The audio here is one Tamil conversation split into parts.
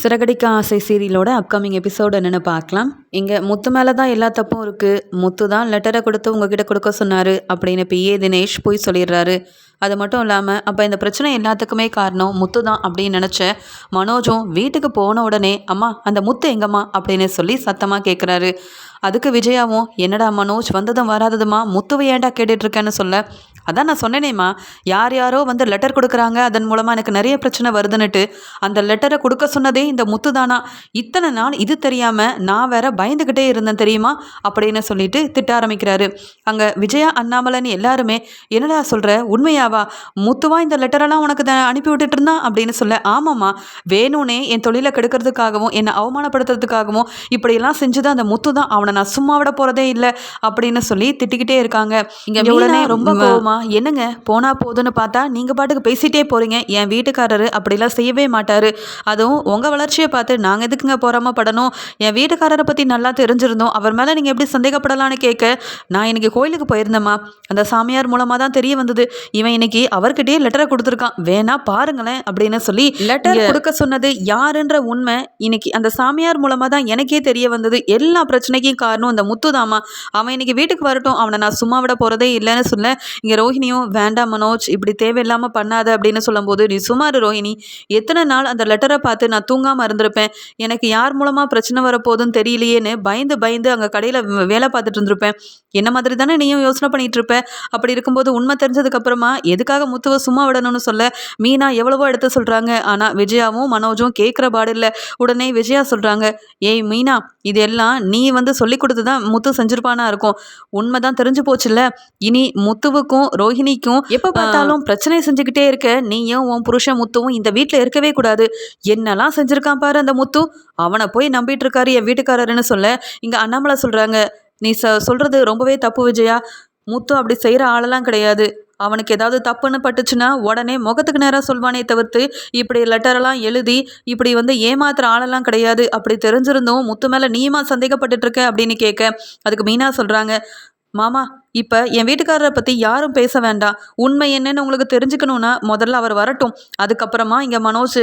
சிறகடிக்க ஆசை சீரியலோட அப்கமிங் எபிசோடு என்னென்னு பார்க்கலாம். இங்கே முத்து மேலே தான் எல்லா தப்பும் இருக்குது முத்து தான் லெட்டரை கொடுத்து உங்ககிட்ட கொடுக்க சொன்னார் அப்படின்னு பிஏ தினேஷ் போய் சொல்லிடுறாரு. அது மட்டும் இல்லாமல் அப்போ இந்த பிரச்சனை எல்லாத்துக்குமே காரணம் முத்து தான் அப்படின்னு நினச்ச மனோஜும் வீட்டுக்கு போன உடனே அம்மா அந்த முத்து எங்கம்மா? அப்படின்னு சொல்லி சத்தமாக கேட்குறாரு அதுக்கு விஜயாவும் என்னடா மனோஜ் வந்ததும் வராததுமா? முத்துவை ஏன்டா கேட்டுட்ருக்கேன்னு சொல்ல? அதான் நான் சொன்னேனேம்மா. யார் யாரோ வந்து லெட்டர் கொடுக்குறாங்க அதன் மூலமாக எனக்கு நிறைய பிரச்சனை வருதுன்னுட்டு. அந்த லெட்டரை கொடுக்க சொன்னதே இந்த முத்து தானா? இத்தனை நாள் இது தெரியாமல் நான் வேற பயந்துக்கிட்டே இருந்தேன் தெரியுமா? அப்படின்னு சொல்லிட்டு திட்ட ஆரம்பிக்கிறாரு. அங்கே விஜயா அண்ணாமலைன்னு எல்லாருமே என்னடா சொல்கிற உண்மையாவா? முத்துவா இந்த லெட்டரெல்லாம் உனக்கு த அனுப்பி விட்டுட்டு இருந்தான்? அப்படின்னு சொல்ல ஆமாம்மா. வேணும்னே என் தொழிலை கெடுக்கிறதுக்காகவும் என்னை அவமானப்படுத்துறதுக்காகவும் இப்படியெல்லாம் செஞ்சது அந்த முத்து தான் அவனை நான் சும்மா விட போகிறதே இல்லை அப்படின்னு சொல்லி திட்டிக்கிட்டே இருக்காங்க. இங்கே உடனே ரொம்ப கோவமா என்னங்க? போனா போதுன்னு பார்த்தா நீங்கள் பாட்டுக்கு பேசிட்டே போகிறீங்க என் வீட்டுக்காரரு அப்படிலாம் செய்யவே மாட்டார். அதுவும் உங்கள் வளர்ச்சியை பார்த்து நாங்கள் எதுக்குங்க படணும்? என் வீட்டுக்காரரை பற்றி நல்லா தெரிஞ்சிருந்தோம். அவர் மேலே நீங்கள் எப்படி சந்தேகப்படலான்னு கேட்க நான் இன்னைக்கு கோயிலுக்கு போயிருந்தேம்மா. அந்த சாமியார் மூலமாக தான் தெரிய வந்தது. இவன் இன்னைக்கு அவர்கிட்டயே லெட்டரை கொடுத்துருக்கான். வேணா பாருங்களேன் அப்படின்னு சொல்லி லெட்டர் கொடுக்க சொன்னது யாருன்ற உண்மை இன்னைக்கு அந்த சாமியார் மூலமாக தான் எனக்கே தெரிய வந்தது. எல்லா பிரச்சனைக்கும் காரணம் இந்த முத்துதாமா அவன் இன்னைக்கு வீட்டுக்கு வரட்டும். அவனை நான் சும்மா விட போகிறதே இல்லைன்னு சொல்ல இங்கே ரோஹிணியும் வேண்டாம் மனோஜ் இப்படி தேவையில்லாமல் பண்ணாத அப்படின்னு சொல்லும்போது நீ சுமார் ரோஹிணி. எத்தனை நாள் அந்த லெட்டரை பார்த்து நான் தூங்காமல் இருந்திருப்பேன். எனக்கு யார் மூலமாக பிரச்சனை வரப்போகுதுன்னு தெரியலையேன்னு பயந்து பயந்து அங்கே கடையில் வேலை பார்த்துட்டு இருந்திருப்பேன். என்ன மாதிரி தானே நீயும் யோசனை பண்ணிட்டு இருப்ப? அப்படி இருக்கும்போது உண்மை தெரிஞ்சதுக்கப்புறமா எதுக்காக முத்துவை சும்மா விடணும்னு சொல்ல? மீனா எவ்வளவோ எடுத்து சொல்கிறாங்க ஆனால் விஜயாவும் மனோஜும் கேட்குற பாடு இல்லை. உடனே விஜயா சொல்கிறாங்க ஏய் மீனா இதெல்லாம் நீ வந்து சொல்லி கொடுத்து தான் முத்து செஞ்சிருப்பானா இருக்கும். உண்மை தான் தெரிஞ்சு போச்சுல்ல. இனி முத்துவுக்கும் ரோஹிணிக்கும் எப்போ பார்த்தாலும் பிரச்சனை செஞ்சுக்கிட்டே இருக்க. நீயும் உன் புருஷன் முத்துவும் இந்த வீட்டில் இருக்கவே கூடாது? என்னெல்லாம் செஞ்சிருக்கான் பாரு அந்த முத்து. அவனை போய் நம்பிட்டு இருக்காரு என் வீட்டுக்காரருன்னு சொல்ல. இங்கே அண்ணாமலை சொல்கிறாங்க நீ ச சொல்கிறது ரொம்பவே தப்பு விஜயா. முத்து அப்படி செய்கிற ஆளெல்லாம் கிடையாது. அவனுக்கு ஏதாவது தப்புன்னு பட்டுச்சுன்னா உடனே முகத்துக்கு நேராக சொல்வானே தவிர்த்து இப்படி லெட்டரெல்லாம் எழுதி இப்படி வந்து ஏமாத்துற ஆளெல்லாம் கிடையாது. அப்படி தெரிஞ்சிருந்தும் முத்து மேலே நீமா சந்தேகப்பட்டுட்டு இருக்க? அப்படின்னு கேட்க. அதுக்கு மீனா சொல்கிறாங்க மாமா இப்போ என் வீட்டுக்காரரை பற்றி யாரும் பேச வேண்டாம். உண்மை என்னன்னு உங்களுக்கு தெரிஞ்சுக்கணுன்னா முதல்ல அவர் வரட்டும். அதுக்கப்புறமா இங்கே மனோஜ்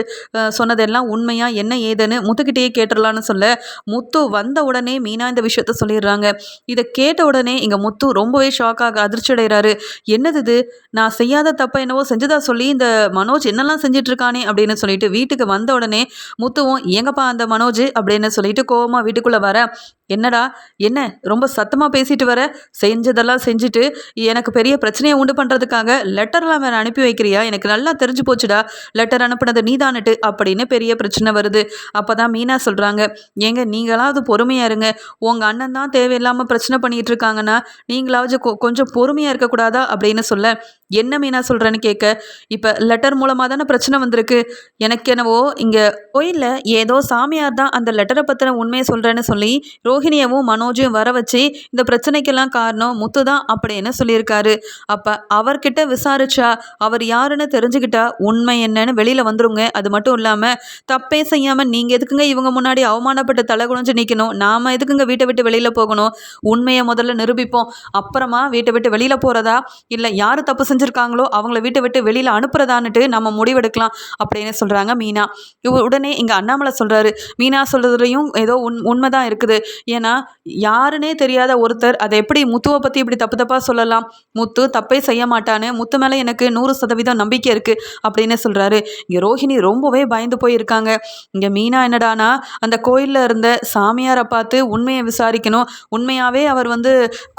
சொன்னதெல்லாம் உண்மையாக என்ன ஏதுன்னு முத்துக்கிட்டேயே கேட்டுடலான்னு சொல்ல முத்து வந்த உடனே மீனா இந்த விஷயத்த சொல்லிடுறாங்க. இதை கேட்ட உடனே இங்கே முத்து ரொம்பவே ஷாக்காக அதிர்ச்சி அடைகிறாரு என்னது இது? நான் செய்யாத தப்பை என்னவோ செஞ்சதா சொல்லி இந்த மனோஜ் என்னெல்லாம் செஞ்சிட்ருக்கானே அப்படின்னு சொல்லிட்டு வீட்டுக்கு வந்த உடனே முத்துவும் எங்கப்பா அந்த மனோஜ்? அப்படின்னு சொல்லிட்டு கோவமாக வீட்டுக்குள்ளே வர என்னடா என்ன? ரொம்ப சத்தமாக பேசிட்டு வர? செஞ்சதெல்லாம் செஞ்சுட்டு எனக்கு பெரிய பிரச்சனையை உண்டு பண்ணுறதுக்காக லெட்டர்லாம் வேறு அனுப்பி வைக்கிறியா? எனக்கு நல்லா தெரிஞ்சு போச்சுடா. லெட்டர் அனுப்புனது நீதானுட்டு அப்படின்னு பெரிய பிரச்சனை வருது. அப்போ தான் மீனா சொல்கிறாங்க ஏங்க நீங்களாவது பொறுமையாக இருங்க. உங்கள் அண்ணன் தான் தேவையில்லாமல் பிரச்சனை பண்ணிகிட்டு இருக்காங்கன்னா நீங்களாவது கொ- கொஞ்சம் பொறுமையாக இருக்கக்கூடாதா? அப்படின்னு சொல்ல என்ன மீனா சொல்கிறேன்னு கேட்க இப்போ லெட்டர் மூலமாக தானே பிரச்சனை வந்திருக்கு. எனக்கு என்னவோ இங்கே கோயிலில் ஏதோ சாமியார் தான் அந்த லெட்டரை பற்றின உண்மையை சொல்கிறேன்னு சொல்லி ரோஹிணியவும் மனோஜையும் வர வச்சு இந்த பிரச்சனைக்கெல்லாம் காரணம் முத்து தான் அப்படின்னு சொல்லியிருக்காரு? அப்போ அவர்கிட்ட விசாரிச்சா அவர் யாருன்னு தெரிஞ்சுக்கிட்டா உண்மை என்னன்னு வெளியில் வந்துருங்க. அது மட்டும் இல்லாமல் தப்பே செய்யாமல் நீங்கள் எதுக்குங்க இவங்க முன்னாடி அவமானப்பட்டு தலை குனிஞ்சு நிற்கணும் நாம் எதுக்குங்க வீட்டை விட்டு வெளியில் போகணும்? உண்மையை முதல்ல நிரூபிப்போம். அப்புறமா வீட்டை விட்டு வெளியில் போகிறதா இல்லை யார் தப்பு செஞ்சுருக்காங்களோ அவங்கள வீட்டை விட்டு வெளியில் அனுப்புறதான்னுட்டு நம்ம முடிவெடுக்கலாம் அப்படின்னு சொல்கிறாங்க மீனா. இவ உடனே இங்கே அண்ணாமலை சொல்கிறாரு மீனா சொல்கிறதுலையும் ஏதோ உண் உண்மை தான் இருக்குது. ஏன்னா யாருன்னே தெரியாத ஒருத்தர் அதை எப்படி முத்துவை பற்றி இப்படி தப்பு தப்பாக சொல்லலாம். முத்து தப்பே செய்ய மாட்டான்னு முத்து மேலே எனக்கு நூறு சதவீதம் நம்பிக்கை இருக்குது அப்படின்னு சொல்கிறாரு இங்கே ரோஹிணி ரொம்பவே பயந்து போயிருக்காங்க. இங்கே மீனா என்னடானா அந்த கோயிலில் இருந்த சாமியாரை பார்த்து உண்மையை விசாரிக்கணும். உண்மையாகவே அவர் வந்து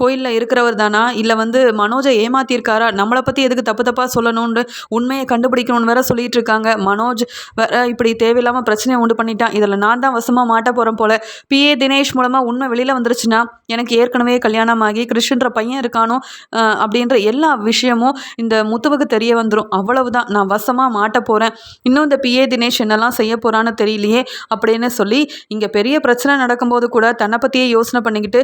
கோயிலில் இருக்கிறவர் தானா? இல்லை வந்து மனோஜை ஏமாத்தியிருக்காரா? நம்மளை பற்றி எதுக்கு தப்பு தப்பாக சொல்லணும்னு உண்மையை கண்டுபிடிக்கணும்னு வேற சொல்லிட்டு இருக்காங்க. மனோஜ் வேற இப்படி தேவையில்லாமல் பிரச்சனையை உண்டு பண்ணிட்டான். இதில் நான் தான் வசமாக மாட்ட போகிறேன் போல. பிஏ தினேஷ் மூலமாக உண்மை வெளியில் வந்துருச்சுன்னா எனக்கு ஏற்கனவே கல்யாணம் ஆகி கிருஷ்ணன்ற பையன் இருக்கானோ அப்படின்ற எல்லா விஷயமும் இந்த முத்துவுக்கு தெரிய வந்துடும் அவ்வளவுதான். நான் வசமாக மாட்ட போகிறேன் இன்னும் இந்த பிஏ தினேஷ் என்னெல்லாம் செய்ய போகிறான்னு தெரியலையே அப்படின்னு சொல்லி இங்கே பெரிய பிரச்சனை நடக்கும்போது கூட தன்னை பற்றியே யோசனை பண்ணிக்கிட்டு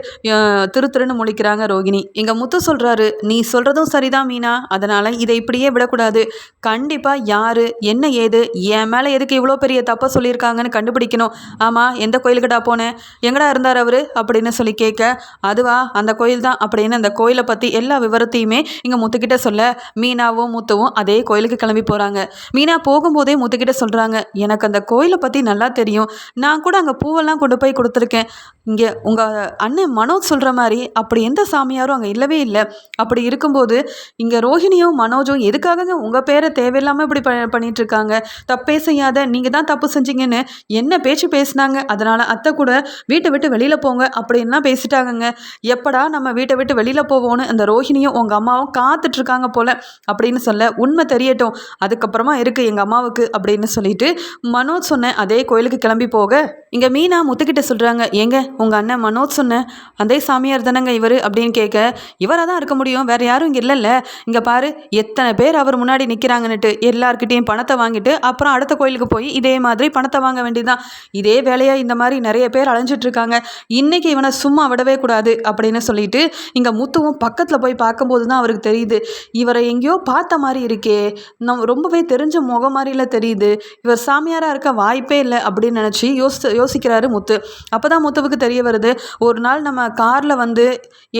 திரு திருன்னு முழிக்கிறாங்க ரோகிணி. இங்கே முத்து சொல்கிறாரு நீ சொல்கிறதும் சரிதான் மீனா. அதனால் இதை இப்படியே விடக்கூடாது. கண்டிப்பாக யார் என்ன ஏது என் மேலே எதுக்கு இவ்வளோ பெரிய தப்பை சொல்லியிருக்காங்கன்னு கண்டுபிடிக்கணும். ஆமாம் எந்த கோயிலுக்குடா போனேன் எங்கடா இருந்தார் அவர்? அப்படின்னு சொல்லி கேட்க அதுவா அந்த கோயில் தான் அப்படின்னு அந்த கோயிலை பற்றி எல்லா விவரத்தையுமே இங்கே முத்துக்கிட்ட சொல்ல மீனாவும் முத்துவும் அதே கோயிலுக்கு கிளம்பி போகிறாங்க மீனா போகும்போதே முத்துக்கிட்ட சொல்கிறாங்க எனக்கு அந்த கோயிலை பற்றி நல்லா தெரியும். நான் கூட அங்கே பூவெல்லாம் கொண்டு போய் கொடுத்துருக்கேன். இங்கே உங்கள் அண்ணன் மனோஜ் சொல்கிற மாதிரி அப்படி எந்த சாமியாரும் அங்கே இல்லவே இல்லை. அப்படி இருக்கும்போது இங்கே ரோஹிணியும் மனோஜும் எதுக்காகங்க உங்கள் பேரை தேவையில்லாமல் இப்படி ப பண்ணிட்டு இருக்காங்க தப்பே செய்யாத நீங்கள் தான் தப்பு செஞ்சீங்கன்னு என்ன பேச்சு பேசினாங்க? அதனால் அத்தை கூட வீட்டை விட்டு வெளியில் போங்க அப்படின்லாம் பேசிட்டாங்கங்க. எப்படா நம்ம வீட்டை விட்டு வெளியில் போவோன்னு அந்த ரோஹிணியும் உங்கள் அம்மாவும் காத்துட்ருக்காங்க போல் அப்படின்னு சொல்ல உண்மை தெரியட்டும். அதுக்கப்புறமா இருக்குது எங்கள் அம்மாவுக்கு அப்படின்னு சொல்லிட்டு மனோஜ் சொன்ன அதே கோயிலுக்கு கிளம்பி போக இங்கே மீனா முத்துக்கிட்ட சொல்கிறாங்க ஏங்க உங்கள் அண்ணன் மனோஜ் சொன்ன அதே சாமியார் தானங்க இவர்? அப்படின்னு கேட்க இவராக தான் இருக்க முடியும் வேறு யாரும் இங்கே இல்லைல்ல. இங்கே பாரு எத்தனை பேர் அவர் முன்னாடி நிற்கிறாங்கன்னுட்டு எல்லார்கிட்டேயும் பணத்தை வாங்கிட்டு அப்புறம் அடுத்த கோயிலுக்கு போய் இதே மாதிரி பணத்தை வாங்க வேண்டியதுதான். இதே வேலையாக இந்த மாதிரி நிறைய பேர் அலைஞ்சிட்ருக்காங்க. இருக்காங்க இன்னைக்கு இவனை சும்மா விடவே கூடாது அப்படின்னு சொல்லிட்டு இங்கே முத்துவும் பக்கத்தில் போய் பார்க்கும்போது தான் அவருக்கு தெரியுது. இவரை எங்கேயோ பார்த்த மாதிரி இருக்கே. நம்ம ரொம்பவே தெரிஞ்ச முகம் மாதிரில தெரியுது. இவர் சாமியாராக இருக்க வாய்ப்பே இல்லை அப்படின்னு நினச்சி யோசி யோசிக்கிறாரு முத்து. அப்போ தான் முத்துவுக்கு தெரிய வருது ஒரு நாள் நம்ம காரில் வந்து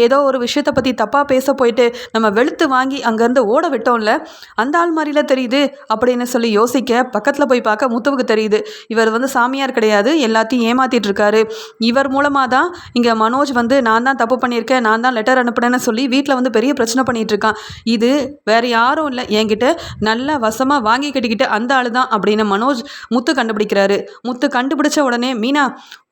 ஏதோ ஒரு விஷயத்தை பற்றி தப்பாக பேச போயிட்டு நம்ம வெளுத்து வாங்கி அங்கேருந்து ஓட விட்டோம்ல அந்த ஆள் மாதிரில தெரியுது அப்படின்னு சொல்லி யோசிக்க பக்கத்தில் போய் பார்க்க முத்துவுக்கு தெரியுது. இவர் வந்து சாமியார் கிடையாது எல்லாத்தையும் ஏமாத்திட்டு இருக்காரு. இவர் மூலமாக தான் இங்கே மனோஜ் வந்து நான் தான் தப்பு பண்ணியிருக்கேன் நான் தான் லெட்டர் அனுப்புனேன்னு சொல்லி வீட்டில் வந்து பெரிய பிரச்சனை பண்ணிகிட்டு இருக்கான் இது வேறு யாரும் இல்லை. என்கிட்ட நல்லா வசமாக வாங்கி கட்டிக்கிட்டு அந்த ஆள் தான் அப்படின்னு மனோஜ் முத்து கண்டுபிடிக்கிறாரு. முத்து கண்டுபிடிச்ச உடனே மீனா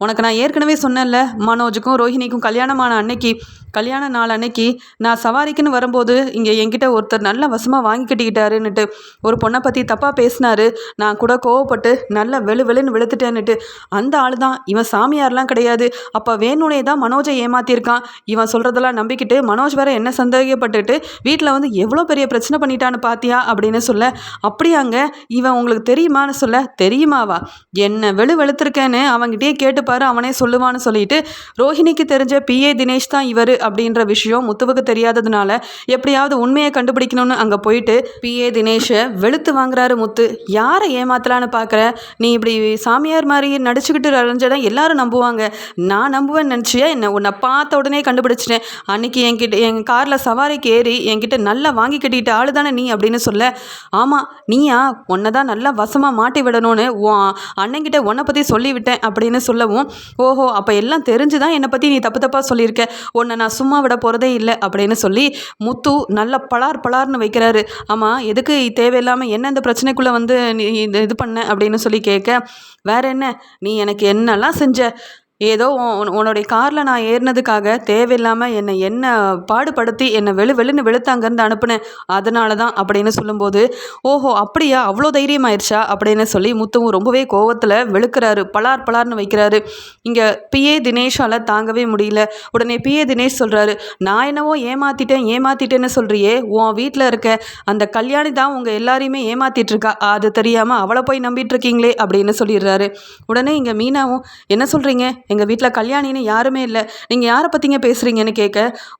உனக்கு நான் ஏற்கனவே சொன்னேன்ல மனோஜுக்கும் ரோஹிணிக்கும் கல்யாணமான அன்னைக்கு கல்யாண நாள் அன்னைக்கு நான் சவாரிக்குன்னு வரும்போது இங்கே என்கிட்ட ஒருத்தர் நல்ல வசமாக வாங்கி கட்டிக்கிட்டாருன்னுட்டு ஒரு பொண்ணை பற்றி தப்பாக பேசினாரு. நான் கூட கோவப்பட்டு நல்ல வெளு வெளுன்னு வெளுத்துட்டேன்னுட்டு அந்த ஆள் தான் இவன் சாமியார்லாம் கிடையாது. அப்போ வேணுனே தான் மனோஜை ஏமாத்தியிருக்கான். இவன் சொல்கிறதெல்லாம் நம்பிக்கிட்டு மனோஜ் வேற என்ன சந்தேகப்பட்டுட்டு வீட்டில் வந்து எவ்வளோ பெரிய பிரச்சனை பண்ணிட்டான்னு பாத்தியா அப்படின்னு சொல்ல அப்படியாங்க இவன் உங்களுக்கு தெரியுமான்னு சொல்ல தெரியுமாவா? என்ன வெளு வெளுத்திருக்கேன்னு அவன்கிட்டயே கேட்டுப்பாரு அவனே சொல்லுவான்னு சொல்லிட்டு ரோஹிணிக்கு தெரிஞ்ச பிஏ தினேஷ் தான் இவர். அப்படின்ற விஷயம் முத்துவுக்கு தெரியாததுனால எப்படியாவது உண்மையை கண்டுபிடிக்கணும்னு அங்கே போயிட்டு பிஏ தினேஷை வெளுத்து வாங்குறாரு முத்து. யாரை ஏமாத்தலான்னு பார்க்குற நீ இப்படி சாமியார் மாதிரி நடிச்சுக்கிட்டு அலைஞ்சதான் எல்லாரும் நம்புவாங்க. நான் நம்புவேன்னு நினச்சியா என்ன? உன்னை பார்த்த உடனே கண்டுபிடிச்சிட்டேன். அன்னைக்கு என்கிட்ட என் காரில் சவாரிக்கு ஏறி என்கிட்ட நல்லா வாங்கி கட்டிட்டு ஆளு தானே நீ அப்படின்னு சொல்ல. ஆமாம் நீயா? உன்னை தான் நல்லா வசமாக மாட்டி விடணும்னு உன் அண்ணன்கிட்ட உன்னை பற்றி சொல்லிவிட்டேன் அப்படின்னு சொல்லவும் ஓஹோ அப்போ எல்லாம் தெரிஞ்சு தான் என்னை பற்றி நீ தப்பு தப்பாக சொல்லியிருக்க. உன்னை நான் சும்மா விட போகிறதே இல்லை அப்படின்னு சொல்லி முத்து நல்ல பலார் பலார்னு வைக்கிறாரு. ஆமாம் எதுக்கு தேவையில்லாமல் என்ன இந்த பிரச்சனைக்குள்ளே வந்து நீ இது பண்ண அப்படின்னு சொல்லி கேட்க வேற என்ன? நீ எனக்கு என்னெல்லாம் செஞ்ச? ஏதோ உன் உன்னுடைய காரில் நான் ஏறினதுக்காக தேவையில்லாமல் என்னை என்ன பாடுபடுத்தி என்னை வெளு வெளுன்னு வெளுத்தாங்கன்னு அனுப்புனேன். அதனால தான் அப்படின்னு சொல்லும்போது ஓஹோ அப்படியா? அவ்வளோ தைரியம் ஆயிடுச்சா அப்படின்னு சொல்லி முத்துவும் ரொம்பவே கோவத்தில் வெளுக்கிறாரு. பலார் பலார்னு வைக்கிறாரு. இங்கே பிஏ தினேஷால் தாங்கவே முடியல. உடனே பிஏ தினேஷ் சொல்கிறாரு நான் என்னவோ ஏமாத்திட்டேன் ஏமாத்திட்டேன்னு சொல்கிறியே உன் வீட்டில் இருக்க அந்த கல்யாணி தான் உங்கள் எல்லாரையுமே ஏமாத்திட்டு இருக்கா அது தெரியாமல் அவளை போய் நம்பிட்டு இருக்கீங்களே அப்படின்னு சொல்லிடுறாரு. உடனே இங்கே மீனாவும் என்ன சொல்கிறீங்க எங்கள் வீட்டில் கல்யாணின்னு யாருமே இல்லை. நீங்கள் யாரை பற்றிங்க பேசுகிறீங்கன்னு கேட்க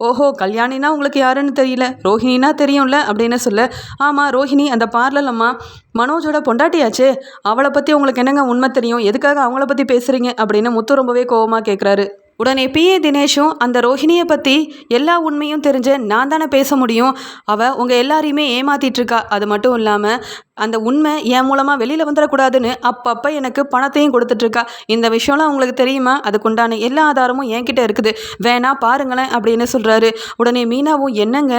ஓஹோ கல்யாணினா உங்களுக்கு யாருன்னு தெரியல. ரோஹிணினா தெரியும்ல அப்படின்னு சொல்ல. ஆமாம் ரோஹிணி அந்த பார்லர் அம்மா மனோஜோட பொண்டாட்டியாச்சே. அவளை பற்றி உங்களுக்கு என்னங்க உண்மை தெரியும்? எதுக்காக அவங்கள பற்றி பேசுகிறீங்க அப்படின்னு முத்து ரொம்பவே கோவமாக கேட்குறாரு உடனே பிஏ தினேஷும் அந்த ரோஹிணியை பற்றி எல்லா உண்மையும் தெரிஞ்ச நான் தானே பேச முடியும்? அவள் உங்கள் எல்லாரையுமே ஏமாத்திட்டு இருக்கா. அது மட்டும் இல்லாமல் அந்த உண்மை என் மூலமாக வெளியில் வந்துடக்கூடாதுன்னு அப்பப்போ எனக்கு பணத்தையும் கொடுத்துட்ருக்கா. இந்த விஷயம்லாம் உங்களுக்கு தெரியுமா? அதுக்குண்டான எல்லா ஆதாரமும் என்கிட்ட இருக்குது. வேணா பாருங்களேன் அப்படின்னு சொல்கிறாரு உடனே மீனாவும் என்னங்க?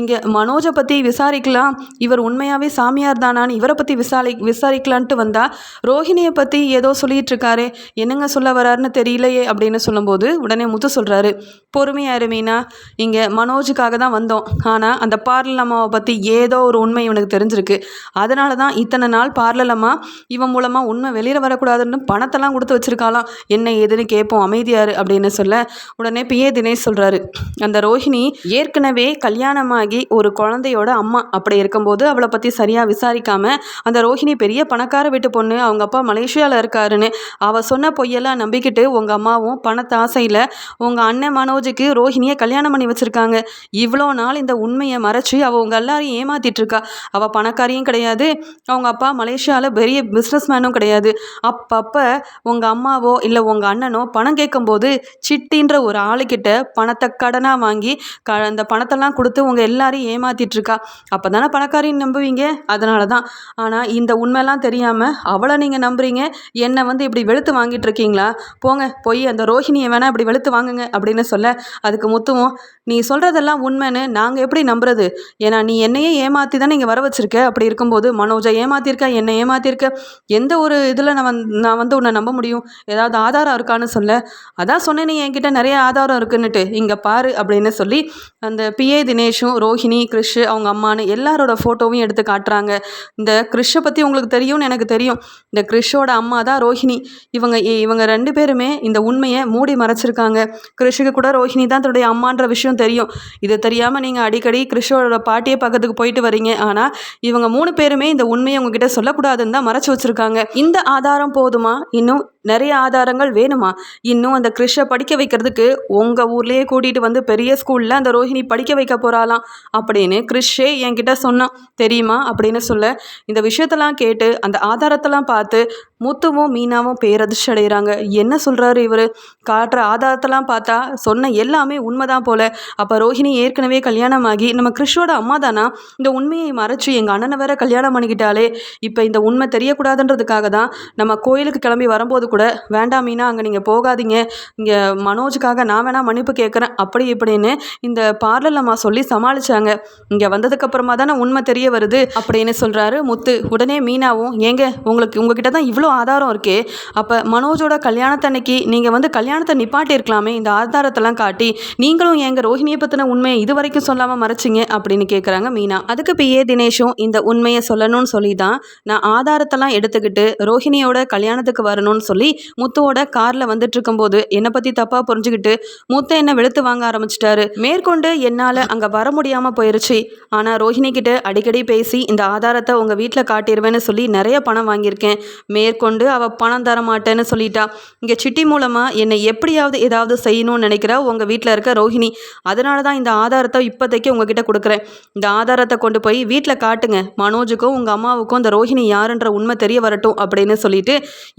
இங்கே மனோஜை பற்றி விசாரிக்கலாம். இவர் உண்மையாகவே சாமியார் தானான்னு இவரை பற்றி விசாரி விசாரிக்கலான்ட்டு வந்தால் ரோஹிணியை பற்றி ஏதோ சொல்லிட்டு என்னங்க சொல்ல வராருன்னு தெரியலையே அப்படின்னு சொல்லும்போது உடனே முத்து சொல்கிறாரு பொறுமையாரு மீனா. இங்கே மனோஜுக்காக தான் வந்தோம். ஆனால் அந்த பார்லமாவை அம்மாவை பற்றி ஏதோ ஒரு உண்மை இவனுக்கு தெரிஞ்சிருக்கு. அதனால் அதனால தான் இத்தனை நாள் பார்லலம்மா. இவன் மூலமாக உண்மை வெளியில் வரக்கூடாதுன்னு பணத்தெல்லாம் கொடுத்து வச்சுருக்காளாம். என்ன ஏதுன்னு கேட்போம் அமைதியாரு அப்படின்னு சொல்ல உடனே பிஏ தினேஷ் சொல்கிறாரு அந்த ரோஹிணி ஏற்கனவே கல்யாணமாகி ஒரு குழந்தையோட அம்மா. அப்படி இருக்கும்போது அவளை பற்றி சரியாக விசாரிக்காமல் அந்த ரோஹிணி பெரிய பணக்கார வீட்டு பொண்ணு அவங்க அப்பா மலேசியாவில் இருக்காருன்னு அவள் சொன்ன பொய்யெல்லாம் நம்பிக்கிட்டு உங்கள் அம்மாவும் பணத்தை ஆசையில் உங்கள் அண்ணன் மனோஜுக்கு ரோஹிணியை கல்யாணம் பண்ணி வச்சுருக்காங்க. இவ்வளோ நாள் இந்த உண்மையை மறைச்சி அவள் உங்கள் எல்லாரையும் ஏமாத்திட்டு இருக்கா. அவள் பணக்காரியும் கிடையாது அவங்க அப்பா மலேசியாவில் பெரிய பிஸ்னஸ் மேனும் கிடையாது. அப்பப்போ உங்கள் அம்மாவோ இல்லை உங்கள் அண்ணனோ பணம் கேட்கும்போது சிட்டின்ற ஒரு ஆளுக்கிட்ட பணத்தை கடனாக வாங்கி க அந்த பணத்தெல்லாம் கொடுத்து உங்கள் எல்லாரையும் ஏமாத்திட்ருக்கா அப்போ தானே பணக்காரின்னு நம்புவீங்க? அதனால தான் ஆனால் இந்த உண்மைலாம் தெரியாமல் அவளை நீங்கள் நம்புறீங்க. என்னை வந்து இப்படி வெளுத்து வாங்கிட்டு இருக்கீங்களா போங்க போய் அந்த ரோஹிணியை வேணால் இப்படி வெளுத்து வாங்குங்க அப்படின்னு சொல்ல அதுக்கு முத்துவும் நீ சொல்கிறதெல்லாம் உண்மைன்னு நாங்கள் எப்படி நம்புறது? ஏன்னா நீ என்னையே ஏமாற்றி தானே இங்கே வர வச்சிருக்க? அப்படி இருக்கும்போது மனோஜை ஏமாத்திருக்க? என்னை ஏமாத்திருக்க? எந்த ஒரு இதில் நான் வந்து நான் வந்து உன்னை நம்ப முடியும்? ஏதாவது ஆதாரம் இருக்கான்னு சொல்ல. அதான் சொன்னேன் நீ என்கிட்ட நிறைய ஆதாரம் இருக்குன்னுட்டு. இங்கே பாரு அப்படின்னு சொல்லி அந்த பிஏ தினேஷும் ரோஹிணி கிறிஷ் அவங்க அம்மானு எல்லாரோட ஃபோட்டோவையும் எடுத்து காட்டுறாங்க. இந்த கிறிஷை பற்றி உங்களுக்கு தெரியும்னு எனக்கு தெரியும். இந்த கிறிஷோட அம்மா தான் ரோஹிணி. இவங்க இ- இவங்க ரெண்டு பேருமே இந்த உண்மையை மூடி மறைச்சிருக்காங்க. கிறிஷுக்கு கூட ரோஹிணி தான் தன்னுடைய அம்மான்ற விஷயம் தெரியும். இது தெரியாமல் நீங்கள் அடிக்கடி கிறிஷோட பாட்டியை பக்கத்துக்கு போயிட்டு வரீங்க. ஆனால் இவங்க மூணு பேருமே இந்த உண்மையை உங்ககிட்ட சொல்லக்கூடாதுன்னு தான் மறைச்சு வச்சிருக்காங்க. இந்த ஆதாரம் போதுமா? இன்னும் நிறைய ஆதாரங்கள் வேணுமா? இன்னும் அந்த கிறிஷை படிக்க வைக்கிறதுக்கு உங்கள் ஊர்லேயே கூட்டிகிட்டு வந்து பெரிய ஸ்கூலில் அந்த ரோஹிணி படிக்க வைக்க போகிறாளாம் அப்படின்னு கிறிஷே என்கிட்ட சொன்னான். தெரியுமா? அப்படின்னு சொல்ல இந்த விஷயத்தெல்லாம் கேட்டு அந்த ஆதாரத்தெல்லாம் பார்த்து முத்துவும் மீனாவும் பேரதிர்ச்சி அடைகிறாங்க என்ன சொல்கிறாரு இவர்? காட்டுற ஆதாரத்தெல்லாம் பார்த்தா சொன்ன எல்லாமே உண்மைதான் போல. அப்போ ரோஹிணி ஏற்கனவே கல்யாணம் ஆகி நம்ம கிறிஷோட அம்மா தானா? இந்த உண்மையை மறைச்சு எங்கள் அண்ணனை வேற கல்யாணம் பண்ணிக்கிட்டாலே இப்போ இந்த உண்மை தெரியக்கூடாதுன்றதுக்காக தான் நம்ம கோயிலுக்கு கிளம்பி வரும்போது கூட வேண்டாம் மீனா அங்கே நீங்கள் போகாதீங்க. இங்கே மனோஜுக்காக நான் வேணா மன்னிப்பு கேட்குறேன் அப்படி இப்படின்னு இந்த பார்லர் அம்மா சொல்லி சமாளிச்சாங்க. இங்கே வந்ததுக்கப்புறமா தானே உண்மை தெரிய வருது அப்படின்னு சொல்கிறாரு முத்து. உடனே மீனாவும் ஏங்க உங்களுக்கு உங்ககிட்ட தான் இவ்வளோ ஆதாரம் இருக்கே. அப்போ மனோஜோட கல்யாணத்தன்னைக்கு நீங்கள் வந்து கல்யாணத்தை நிப்பாட்டி இருக்கலாமே இந்த ஆதாரத்தெல்லாம் காட்டி நீங்களும் எங்கள் ரோஹிணியை பற்றின உண்மையை இது வரைக்கும் சொல்லாமல் மறைச்சிங்க அப்படின்னு கேட்குறாங்க மீனா. அதுக்கு பிஏ தினேஷும் இந்த உண்மையை சொல்லணும்னு சொல்லி தான் நான் ஆதாரத்தெல்லாம் எடுத்துக்கிட்டு ரோஹிணியோட கல்யாணத்துக்கு வரணும்னு சொல்லி முத்துவோட காரில் வந்துட்டு இருக்கும்போது என்னை பற்றி தப்பாக புரிஞ்சுக்கிட்டு முத்த என்னை வெளுத்து வாங்க ஆரம்பிச்சிட்டாரு. மேற்கொண்டு என்னால் அங்கே வர முடியாமல் போயிருச்சு. ஆனால் ரோஹிணி கிட்ட அடிக்கடி பேசி இந்த ஆதாரத்தை உங்கள் வீட்டில் காட்டிடுவேன்னு சொல்லி நிறைய பணம் வாங்கியிருக்கேன். மேற்கொண்டு கொண்டு அவள் பணம் தர மாட்டேன்னு சொல்லிட்டா. இங்கே சிட்டி மூலமாக என்னை எப்படியாவது ஏதாவது செய்யணும்னு நினைக்கிறா உங்கள் வீட்டில் இருக்க ரோஹிணி. அதனால தான் இந்த ஆதாரத்தை இப்போதைக்கு உங்ககிட்ட கொடுக்குறேன். இந்த ஆதாரத்தை கொண்டு போய் வீட்டில் காட்டுங்க. மனோஜுக்கும் உங்கள் அம்மாவுக்கும் இந்த ரோஹிணி யாருன்ற உண்மை தெரிய வரட்டும் அப்படின்னு சொல்லிட்டு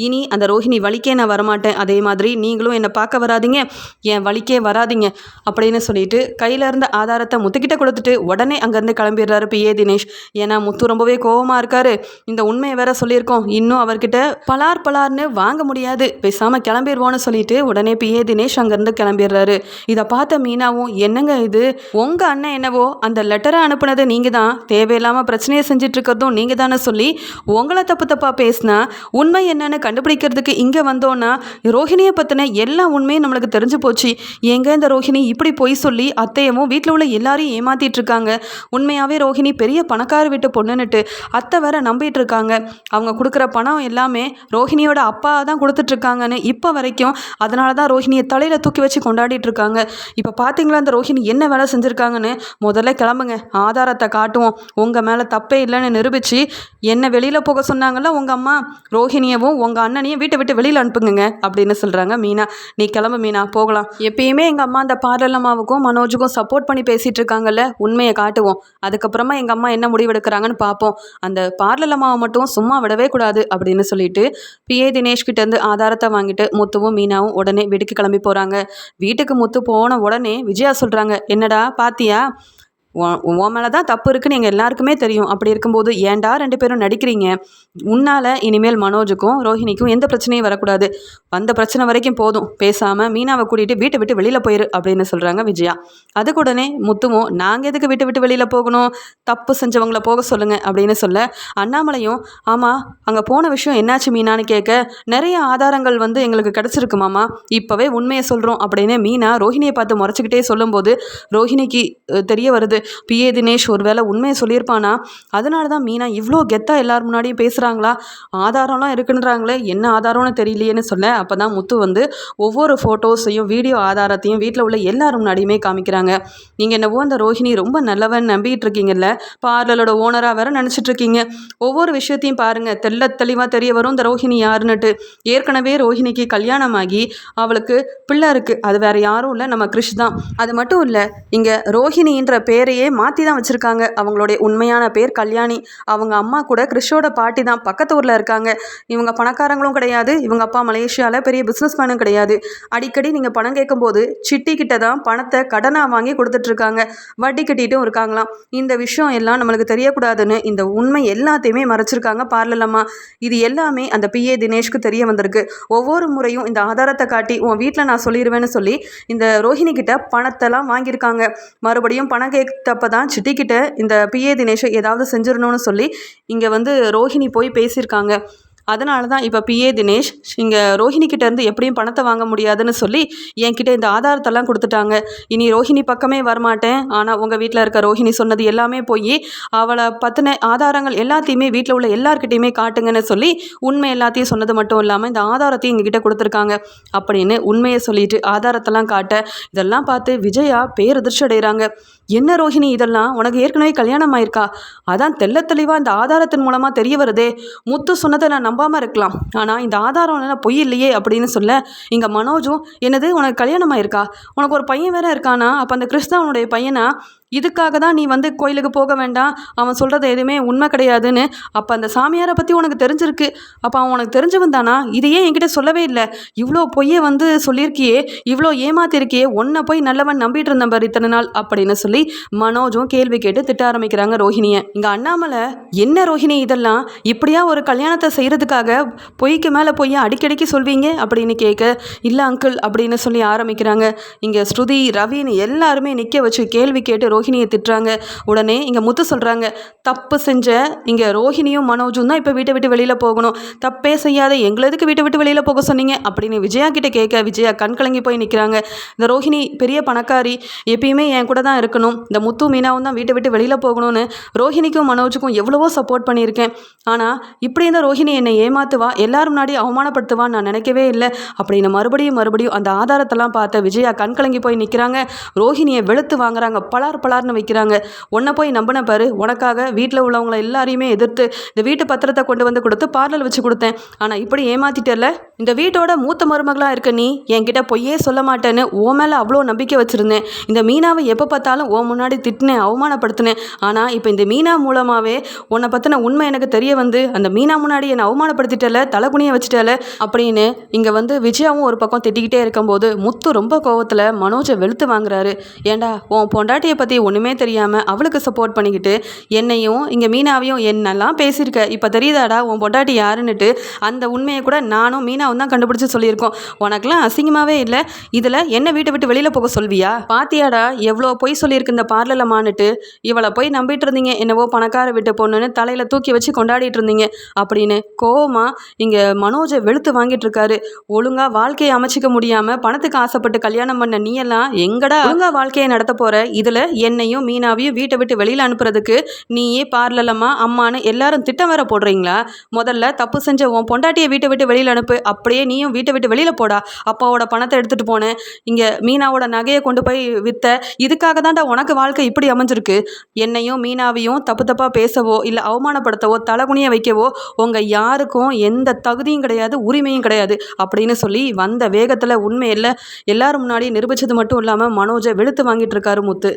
இனி அந்த ரோஹிணி வழிக்கே நான் வரமாட்டேன். அதே மாதிரி நீங்களும் என்னை பார்க்க வராதீங்க. என் வழிக்கே வராதீங்க அப்படின்னு சொல்லிட்டு கையில் இருந்த ஆதாரத்தை முத்துக்கிட்ட கொடுத்துட்டு உடனே அங்கேருந்து கிளம்பிடுறாரு பிஏ தினேஷ். ஏன்னா முத்து ரொம்பவே கோபமாக இருக்காரு. இந்த உண்மையை வேற சொல்லியிருக்கோம். இன்னும் அவர்கிட்ட பலார் பலார்னு வாங்க முடியாது. பேசாமல் கிளம்பிடுவோன்னு சொல்லிட்டு உடனே பிஏ தினேஷ் அங்கேருந்து கிளம்பிடுறாரு. இதை பார்த்த மீனாவும் என்னங்க இது? உங்கள் அண்ணன் என்னவோ அந்த லெட்டரை அனுப்புனது நீங்கள் தான் தேவையில்லாமல் பிரச்சனையை செஞ்சுட்டு இருக்கிறதும் நீங்கள் தானே சொல்லி உங்களை தப்பு தப்பாக பேசினா உண்மை என்னன்னு கண்டுபிடிக்கிறதுக்கு இங்கே வந்தோன்னா ரோஹிணியை பற்றின எல்லா உண்மையும் நம்மளுக்கு தெரிஞ்சு போச்சு. எங்க இந்த ரோஹிணி இப்படி பொய் சொல்லி அத்தையவும் வீட்டில் உள்ள எல்லாரையும் ஏமாத்திட்டு இருக்காங்க உண்மையாகவே ரோஹிணி பெரிய பணக்கார வீட்டு பொண்ணுன்னுட்டு அத்தை வேற நம்பிட்டு இருக்காங்க அவங்க கொடுக்குற பணம் எல்லாமே ரோஹிணியோட அப்பா தான் கொடுத்துட்ருக்காங்கன்னு இப்போ வரைக்கும் அதனால தான் ரோஹிணியை தலையில் தூக்கி வச்சு கொண்டாடிட்டு இருக்காங்க இப்போ பார்த்தீங்களா அந்த ரோஹிணி என்ன வேலை செஞ்சுருக்காங்கன்னு? முதல்ல கிளம்புங்க. ஆதாரத்தை காட்டுவோம். உங்கள் மேலே தப்பே இல்லைன்னு நிரூபித்து என்ன வெளியில் போக சொன்னாங்கல்ல உங்கள் அம்மா ரோஹிணியவும் உங்கள் அண்ணனையும் வீட்டை விட்டு வெளியில் அனுப்புங்க அப்படின்னு சொல்கிறாங்க மீனா. நீ கிளம்பு மீனா போகலாம். எப்பயுமே எங்கள் அம்மா அந்த பார்லர் அம்மாவுக்கும் மனோஜுக்கும் சப்போர்ட் பண்ணி பேசிகிட்டு இருக்காங்கல்ல உண்மையை காட்டுவோம். அதுக்கப்புறமா எங்கள் அம்மா என்ன முடிவெடுக்கிறாங்கன்னு பார்ப்போம் அந்த பார்லர் அம்மாவை மட்டும் சும்மா விடவே கூடாது அப்படின்னு சொல்லி சொல்லிட்டு பிஏ தினேஷ் இருந்து ஆதாரத்தை வாங்கிட்டு முத்துவும் மீனாவும் உடனே வீட்டுக்கு கிளம்பி போகிறாங்க வீட்டுக்கு முத்து போன உடனே விஜயா சொல்கிறாங்க என்னடா பாத்தியா? உன் உன் மேலே தான் தப்பு இருக்குன்னு எங்கள் எல்லாருக்குமே தெரியும். அப்படி இருக்கும்போது ஏன்டா ரெண்டு பேரும் நடிக்கிறீங்க? உன்னால் இனிமேல் மனோஜுக்கும் ரோஹிணிக்கும் எந்த பிரச்சனையும் வரக்கூடாது. வந்த பிரச்சனை வரைக்கும் போதும். பேசாமல் மீனாவை கூட்டிகிட்டு வீட்டை விட்டு வெளியில் போயிரு அப்படின்னு சொல்கிறாங்க விஜயா. அதுக்கு உடனே முத்துவும் நாங்கள் எதுக்கு வீட்டை விட்டு வெளியில் போகணும்? தப்பு செஞ்சவங்கள போக சொல்லுங்கள் அப்படின்னு சொல்ல அண்ணாமலையும் ஆமாம் அங்கே போன விஷயம் என்னாச்சு மீனான்னு கேட்க நிறைய ஆதாரங்கள் வந்து எங்களுக்கு கிடச்சிருக்கு மாமா. இப்போவே உண்மையை சொல்கிறோம் அப்படின்னு மீனா ரோஹிணியை பார்த்து முறைச்சிக்கிட்டே சொல்லும்போது ரோஹிணிக்கு தெரிய வருது. பிஏ தினேஷ் ஒருவேளை உண்மையை சொல்லியிருப்பானா? அதனால தான் மீனா இவ்வளோ கெத்தாக எல்லார் முன்னாடியும் பேசுகிறாங்களா ஆதாரம்லாம் இருக்குன்றாங்களே என்ன ஆதாரம்னு தெரியலையேன்னு சொல்ல. அப்போ தான் முத்து வந்து ஒவ்வொரு ஃபோட்டோஸையும் வீடியோ ஆதாரத்தையும் வீட்டில் உள்ள எல்லார் முன்னாடியுமே காமிக்கிறாங்க. நீங்கள் என்னவோ அந்த ரோஹிணி ரொம்ப நல்லவன் நம்பிட்டு இருக்கீங்கல்ல பார்லரோட ஓனராக வேற நினச்சிட்டு இருக்கீங்க. ஒவ்வொரு விஷயத்தையும் பாருங்கள் தெள்ள தெளிவாக தெரிய வரும் இந்த ரோஹிணி யாருன்னுட்டு. ஏற்கனவே ரோஹிணிக்கு கல்யாணமாகி அவளுக்கு பிள்ளை இருக்குது அது வேற யாரும் இல்லை நம்ம கிறிஷ் தான். அது மட்டும் இல்லை இங்கே ரோஹிணின்ற பேரை பேரையே மாற்றி தான் வச்சுருக்காங்க. அவங்களுடைய உண்மையான பேர் கல்யாணி. அவங்க அம்மா கூட கிறிஷோட பாட்டி தான். பக்கத்து ஊரில் இருக்காங்க. இவங்க பணக்காரங்களும் கிடையாது. இவங்க அப்பா மலேசியாவில் பெரிய பிஸ்னஸ் மேனும் கிடையாது. அடிக்கடி நீங்கள் பணம் கேட்கும்போது சிட்டி கிட்ட தான் பணத்தை கடனாக வாங்கி கொடுத்துட்ருக்காங்க வட்டி கட்டிட்டும் இருக்காங்களாம். இந்த விஷயம் எல்லாம் நம்மளுக்கு தெரியக்கூடாதுன்னு இந்த உண்மை எல்லாத்தையுமே மறைச்சிருக்காங்க பார்லலம்மா இது எல்லாமே அந்த பிஏ தினேஷ்க்கு தெரிய வந்திருக்கு. ஒவ்வொரு முறையும் இந்த ஆதாரத்தை காட்டி உன் வீட்டில் நான் சொல்லிடுவேன்னு சொல்லி இந்த ரோஹிணி கிட்ட பணத்தெல்லாம் வாங்கியிருக்காங்க. மறுபடியும் பணம் கேக் கேட்டப்ப தான் சிட்டி கிட்ட இந்த பிஏ தினேஷை ஏதாவது செஞ்சிடணும்னு சொல்லி இங்கே வந்து ரோஹிணி போய் பேசியிருக்காங்க. அதனால தான் இப்போ பிஏ தினேஷ் இங்கே ரோஹிணி கிட்ட இருந்து எப்படியும் பணத்தை வாங்க முடியாதுன்னு சொல்லி என்கிட்ட இந்த ஆதாரத்தெல்லாம் கொடுத்துட்டாங்க. இனி ரோஹிணி பக்கமே வரமாட்டேன். ஆனால் உங்கள் வீட்டில் இருக்க ரோஹிணி சொன்னது எல்லாமே போய் அவளை பற்றின ஆதாரங்கள் எல்லாத்தையுமே வீட்டில் உள்ள எல்லார்கிட்டையுமே காட்டுங்கன்னு சொல்லி உண்மை எல்லாத்தையும் சொன்னது மட்டும் இல்லாமல் இந்த ஆதாரத்தையும் எங்ககிட்ட கொடுத்துருக்காங்க. அப்படின்னு உண்மையை சொல்லிட்டு ஆதாரத்தெல்லாம் காட்ட இதெல்லாம் பார்த்து விஜயா பேரதிர்ச்சி அடைகிறாங்க. என்ன ரோஹிணி இதெல்லாம்? உனக்கு ஏற்கனவே கல்யாணம் ஆயிருக்கா அதான் தெல்ல தெளிவாக இந்த ஆதாரத்தின் மூலமாக தெரிய வருதே. முத்து சொன்னதை நான் நம்பாமல் இருக்கலாம். ஆனால் இந்த ஆதாரம் என்ன பொய் இல்லையே அப்படின்னு சொல்ல இங்கே மனோஜும் என்னது உனக்கு கல்யாணம் ஆயிருக்கா உனக்கு ஒரு பையன் வேற இருக்கானா? அப்போ அந்த கிறிஸ்தவனுடைய பையனா? இதுக்காக தான் நீ வந்து கோயிலுக்கு போக வேண்டாம். அவன் சொல்கிறது எதுவுமே உண்மை கிடையாதுன்னு. அப்போ அந்த சாமியாரை பற்றி உனக்கு தெரிஞ்சிருக்கு. அப்போ அவன் உனக்கு தெரிஞ்சவன் தானா இதையே என்கிட்ட சொல்லவே இல்லை. இவ்வளோ பொய்யை வந்து சொல்லியிருக்கியே இவ்வளோ ஏமாத்திருக்கியே உன்னை போய் நல்லவன் நம்பிட்டு இருந்தேன் பார் இத்தனை நாள் அப்படின்னு சொல்லி மனோஜும் கேள்வி கேட்டு திட்ட ஆரம்பிக்கிறாங்க ரோஹிணியை. இங்கே அண்ணாமலை என்ன ரோஹிணி இதெல்லாம்? இப்படியா ஒரு கல்யாணத்தை செய்கிறதுக்காக பொய்க்கு மேலே பொய்யை அடிக்கடிக்கு சொல்வீங்க அப்படின்னு கேட்க இல்லை அங்கிள் அப்படின்னு சொல்லி ஆரம்பிக்கிறாங்க. இங்கே ஸ்ருதி ரவின்னு எல்லாருமே நிற்க வச்சு கேள்வி கேட்டு ரோஹிணியை திட்டுறாங்க. உடனே இங்கே முத்து சொல்கிறாங்க தப்பு செஞ்ச இங்கே ரோஹிணியும் மனோஜும் தான் இப்போ வீட்டை விட்டு வெளியில் போகணும். தப்பே செய்யாத எங்களை எதுக்கு வீட்டை விட்டு வெளியில் போக சொன்னீங்க? அப்படின்னு விஜயா கிட்டே கேட்க விஜயா கண் கலங்கி போய் நிற்கிறாங்க இந்த ரோஹிணி பெரிய பணக்காரி எப்பயுமே என் கூட தான் இருக்கணும். இந்த முத்து மீனாவும் தான் வீட்டை விட்டு வெளியில் போகணும்னு ரோஹிணிக்கும் மனோஜுக்கும் எவ்வளவோ சப்போர்ட் பண்ணியிருக்கேன். ஆனால் இப்படி இந்த ரோஹிணி என்னை ஏமாத்துவா? எல்லாரும் முன்னாடி அவமானப்படுத்துவான்னு நான் நினைக்கவே இல்லை. அப்படின்னு மறுபடியும் மறுபடியும் அந்த ஆதாரத்தெல்லாம் பார்த்த விஜயா கண் கலங்கி போய் நிற்கிறாங்க ரோஹிணியை வெளுத்து வாங்குறாங்க. பலார் பலார்னு வைக்கிறாங்க. உன்னை போய் நம்பின பாரு. உனக்காக வீட்டில் உள்ளவங்களை எல்லாரையுமே எதிர்த்து இந்த வீட்டு பத்திரத்தை கொண்டு வந்து கொடுத்து பார்லர் வச்சு கொடுத்தேன். ஆனால் இப்படி ஏமாத்திட்டல இந்த வீட்டோட மூத்த மருமகளாக இருக்க நீ என்கிட்ட பொய்யே சொல்ல மாட்டேன்னு ஓ மேலே அவ்வளோ நம்பிக்கை வச்சுருந்தேன். இந்த மீனாவை எப்போ பார்த்தாலும் ஓ முன்னாடி திட்டினேன் அவமானப்படுத்தினேன். ஆனால் இப்போ இந்த மீனா மூலமாகவே உன்னை பற்றின உண்மை எனக்கு தெரிய வந்து அந்த மீனா முன்னாடி என்னை அவமானப்படுத்திட்டல தலைகுனிய வச்சுட்டல அப்படின்னு இங்கே வந்து விஜயாவும் ஒரு பக்கம் திட்டிக்கிட்டே இருக்கும்போது முத்து ரொம்ப கோவத்தில் மனோஜை வெளுத்து வாங்குறாரு. ஏண்டா உன் பொண்டாட்டியை பற்றி ஒன்றுமே தெரியாமல் அவளுக்கு சப்போர்ட் பண்ணிக்கிட்டு என்னையும் இங்கே மீனாவையும் என்னெல்லாம் பேசியிருக்க. இப்போ தெரியுதாடா உன் பொட்டாட்டி யாருன்னுட்டு அந்த உண்மையை கூட நானும் மீனாவும் தான் கண்டுபிடிச்சு சொல்லியிருக்கோம். உனக்கெல்லாம் அசிங்கமாகவே இல்லை. இதில் என்ன வீட்டை விட்டு வெளியில் போக சொல்வியா? பாத்தியாடா எவ்வளோ பொய் சொல்லியிருக்கு இந்த பார்லலமானுட்டு இவளை போய் நம்பிட்டு இருந்தீங்க. என்னவோ பணக்கார விட்டு பொண்ணுன்னு தலையில் தூக்கி வச்சு கொண்டாடிட்டு இருந்தீங்க. அப்படின்னு கோவமாக இங்கே மனோஜை வெளுத்து வாங்கிட்டு இருக்காரு. ஒழுங்கா வாழ்க்கையை அமைச்சிக்க முடியாமல் பணத்துக்கு ஆசைப்பட்டு கல்யாணம் பண்ண நீ எல்லாம் எங்கடா ஒழுங்கா வாழ்க்கையை நடத்த போகிற இதில் என்னையும் மீனாவையும் வீட்டை விட்டு வெளியில் அனுப்புறதுக்கு நீயே பார்லலம்மா அம்மான்னு எல்லாரும் திட்டம் வேற போடுறீங்களா? முதல்ல தப்பு செஞ்ச உன் பொண்டாட்டியை வீட்டை விட்டு வெளியில் அனுப்பு அப்படியே நீயும் வீட்டை விட்டு வெளியில் போடா. அப்பாவோட பணத்தை எடுத்துகிட்டு போனேன். இங்கே மீனாவோட நகையை கொண்டு போய் வித்த இதுக்காக தான்டா உனக்கு வாழ்க்கை இப்படி அமைஞ்சிருக்கு. என்னையும் மீனாவையும் தப்பு தப்பாக பேசவோ இல்லை அவமானப்படுத்தவோ தலகுனிய வைக்கவோ உங்கள் யாருக்கும் எந்த தகுதியும் கிடையாது உரிமையும் கிடையாது அப்படின்னு சொல்லி வந்த வேகத்தில் உண்மையில் எல்லாரும் முன்னாடி நிரூபித்தது மட்டும் இல்லாமல் மனோஜை வெளுத்து வாங்கிட்டு இருக்காரு முத்து.